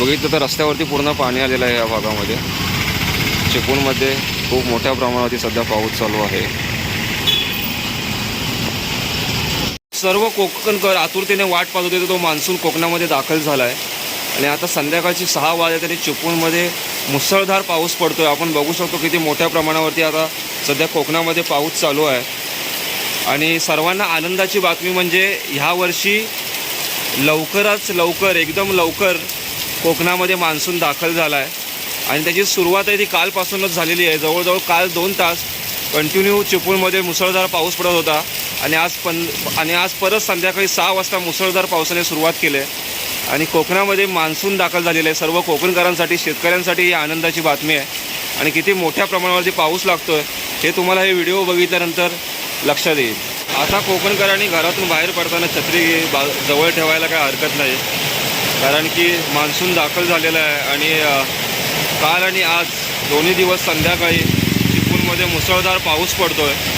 बघितलं तर रस्त्यावरती पूर्ण पाणी आलेलं आहे या भागामध्ये. चिपळूणमध्ये खूप मोठ्या प्रमाणावरती सध्या पाऊस चालू आहे. सर्व कोकणकर आतुरतेने वाट पाहत होते तर तो मान्सून कोकणामध्ये दाखल झाला आहे आणि आता संध्याकाळची सहा वाजे तरी चिपळूणमध्ये मुसळधार पाऊस पडतो आहे आपण बघू शकतो किती मोठ्या प्रमाणावरती आता सध्या कोकणामध्ये पाऊस चालू आहे. आणि सर्वांना आनंदाची बातमी म्हणजे ह्या वर्षी लवकरच लवकर एकदम लवकर कोकणामध्ये मान्सून दाखल झाला आहे आणि त्याची सुरुवात आहे ती कालपासूनच झालेली आहे. जवळजवळ काल दोन तास कंटिन्यू चिपळूणमध्ये मुसळधार पाऊस पडत होता. आणि आज पण आणि आज परत संध्याकाळी सहा वाजता मुसळधार पावसाने सुरुवात केली आहे. आणि कोकणामध्ये मान्सून दाखल झालेलं आहे. सर्व कोकणकरांसाठी शेतकऱ्यांसाठी ही आनंदाची बातमी आहे. आणि किती मोठ्या प्रमाणावरती पाऊस लागतो आहे हे तुम्हाला हे व्हिडिओ बघितल्यानंतर लक्षात येईल. आता कोकणकरांनी घरातून बाहेर पडताना छत्री बा जवळ ठेवायला काय हरकत नाही. कारण की मान्सून दाखल झालेला आहे आणि काल आणि आज दोन्ही दिवस संध्याकाळी चिपळूणमध्ये मुसळधार पाऊस पडतो आहे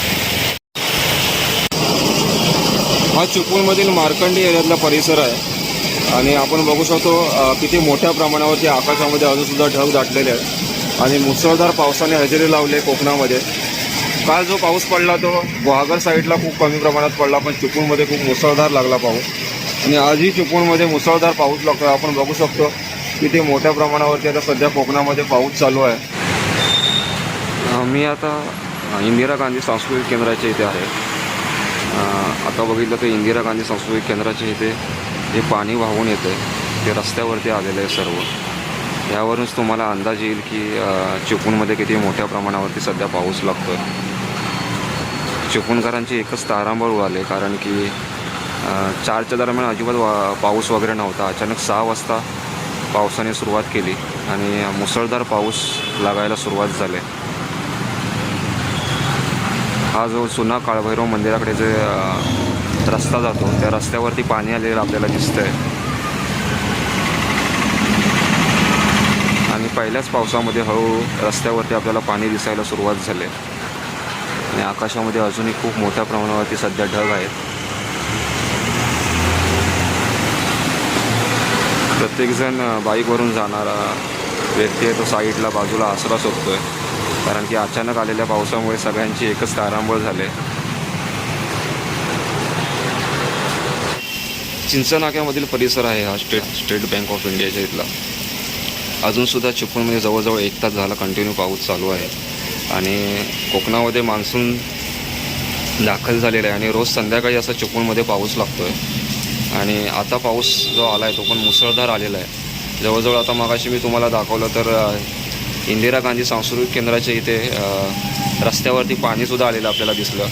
हा चिपळूणमधील मार्कंडी एरियातला परिसर आहे आणि आपण बघू शकतो किती मोठ्या प्रमाणावरती आकाशामध्ये अजूनसुद्धा ढग दाटलेले आहेत आणि मुसळधार पावसाने हजेरी लावले कोकणामध्ये. काल जो पाऊस पडला तो गुहागर साईडला खूप कमी प्रमाणात पडला पण चिपळूणमध्ये खूप मुसळधार लागला पाऊस. आणि आजही चिपळूणमध्ये मुसळधार पाऊस लागतो आपण बघू शकतो किती मोठ्या प्रमाणावरती आता सध्या कोकणामध्ये पाऊस चालू आहे. मी आता इंदिरा गांधी सांस्कृतिक केंद्राच्या इथे आहे. आता बघितलं तर इंदिरा गांधी सांस्कृतिक केंद्राच्या इथे जे पाणी वाहून येतं ते रस्त्यावरती आलेलं आहे सर्व. यावरूनच तुम्हाला अंदाज येईल की चिपळूणमध्ये किती मोठ्या प्रमाणावरती सध्या पाऊस लागतो आहे चिपळूणकरांची एकच तारांबळ उडाले कारण की चारच्या दरम्यान अजिबात वा पाऊस वगैरे नव्हता. अचानक सहा वाजता पावसाने सुरुवात केली आणि मुसळधार पाऊस लागायला सुरुवात झाली. हा जो जुना काळभैरव मंदिराकडे जे रस्ता जातो त्या रस्त्यावरती पाणी आलेलं आपल्याला दिसतंय. आणि पहिल्याच पावसामध्ये हळूहळू रस्त्यावरती आपल्याला पाणी दिसायला सुरुवात झाली. आणि आकाशामध्ये अजूनही खूप मोठ्या प्रमाणावरती सध्या ढग आहेत. प्रत्येकजण बाईकवरून जाणारा व्यक्ती आहे तो साईडला बाजूला आसरा शोधतोय कारण की अचानक आलेल्या पावसामुळे सगळ्यांची एकच तारांबळ झाले. चिंचनाक्यामधील परिसर आहे हा स्टेट स्टेट बँक ऑफ इंडियाच्या इथला. अजूनसुद्धा चिपळूणमध्ये जवळजवळ एक तास झाला कंटिन्यू पाऊस चालू आहे. आणि कोकणामध्ये मान्सून दाखल झालेला आहे. आणि रोज संध्याकाळी असा चिपळूणमध्ये पाऊस लागतो आहे आणि आता पाऊस जो आला आहे तो पण मुसळधार आलेला आहे. जवळजवळ आता मागाशी मी तुम्हाला दाखवलं तर इंदिरा गांधी सांस्कृतिक केंद्राच्या इथे रस्त्यावरती पाणीसुद्धा आलेलं आपल्याला दिसलं.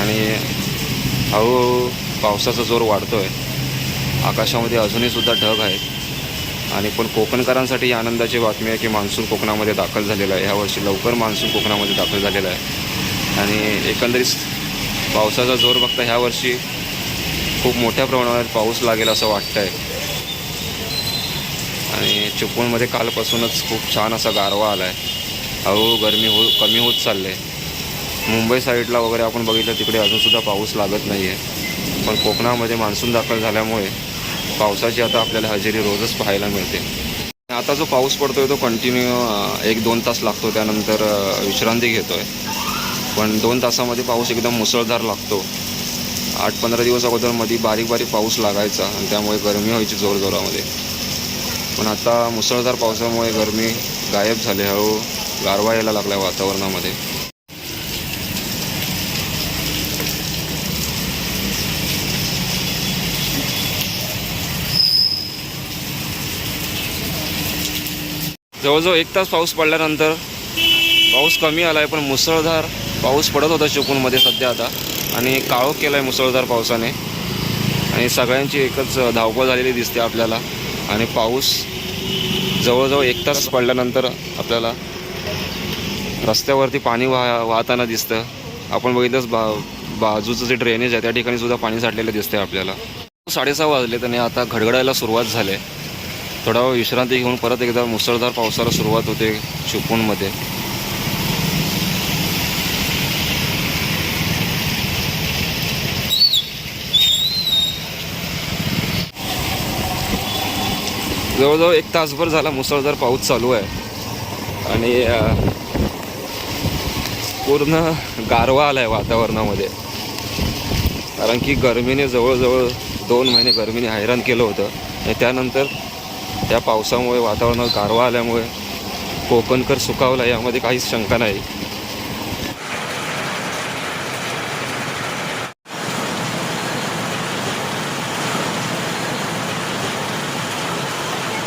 आणि हळूहळू पावसाचा जोर वाढतो आहे आकाशामध्ये अजूनही सुद्धा ढग आहेत. आणि पण कोकणकरांसाठी ही आनंदाची बातमी आहे की मान्सून कोकणामध्ये दाखल झालेला आहे. ह्यावर्षी लवकर मान्सून कोकणामध्ये दाखल झालेला आहे. आणि एकंदरीत पावसाचा जोर बघता ह्या वर्षी खूप मोठ्या प्रमाणावर पाऊस लागेल असं वाटतं आहे आणि चिपळूणमध्ये कालपासूनच खूप छान असा गारवा आला आहे हळूहळू गरमी हो कमी होत चालले आहे मुंबई साईडला वगैरे आपण बघितलं तिकडे अजूनसुद्धा पाऊस लागत नाही आहे पण कोकणामध्ये मान्सून दाखल झाल्यामुळे पावसाची आता आपल्याला हजेरी रोजच पाहायला मिळते. आता जो पाऊस पडतोय तो कंटिन्यू एक दोन तास लागतो. त्यानंतर विश्रांती घेतो आहे पण दोन तासामध्ये पाऊस एकदम मुसळधार लागतो. आठ पंधरा दिवस अगोदरमध्ये बारीक बारीक पाऊस लागायचा आणि त्यामुळे गरमी व्हायची जोरजोरामध्ये. पण आता मुसळधार पावसामुळे गरमी गायब झाली हळू हो, गारवा यायला लागला वातावरणामध्ये. जवळजवळ एक तास पाऊस पडल्यानंतर पाऊस कमी आला आहे पण मुसळधार पाऊस पडत होता चिपळूणमध्ये सध्या आता. आणि काळोख केला आहे मुसळधार पावसाने. आणि सगळ्यांची एकच धावपळ झालेली दिसते आपल्याला. आणि पाऊस जवळजवळ एक तास पडल्यानंतर आपल्याला रस्त्यावरती पाणी वाह वाहताना दिसतं. आपण बघितलंच बा बाजूचं जे ड्रेनेज आहे त्या ठिकाणी सुद्धा पाणी साठलेलं दिसतंय आपल्याला. साडेसहा वाजले आणि आता घडघडायला सुरुवात झाली आहे. थोडा वेळ विश्रांती घेऊन परत एकदा मुसळधार पावसाला सुरुवात होते चिपळूणमध्ये जवळजवळ एक तासभर झाला मुसळधार पाऊस चालू आहे. आणि पूर्ण गारवा आला आहे वातावरणामध्ये. कारण की गरमीने जवळजवळ दोन महिने गरमीने हैराण केलं होतं. आणि त्यानंतर त्या पावसामुळे वातावरणात गारवा आल्यामुळे कोकणकर सुकावला यामध्ये काहीच शंका नाही.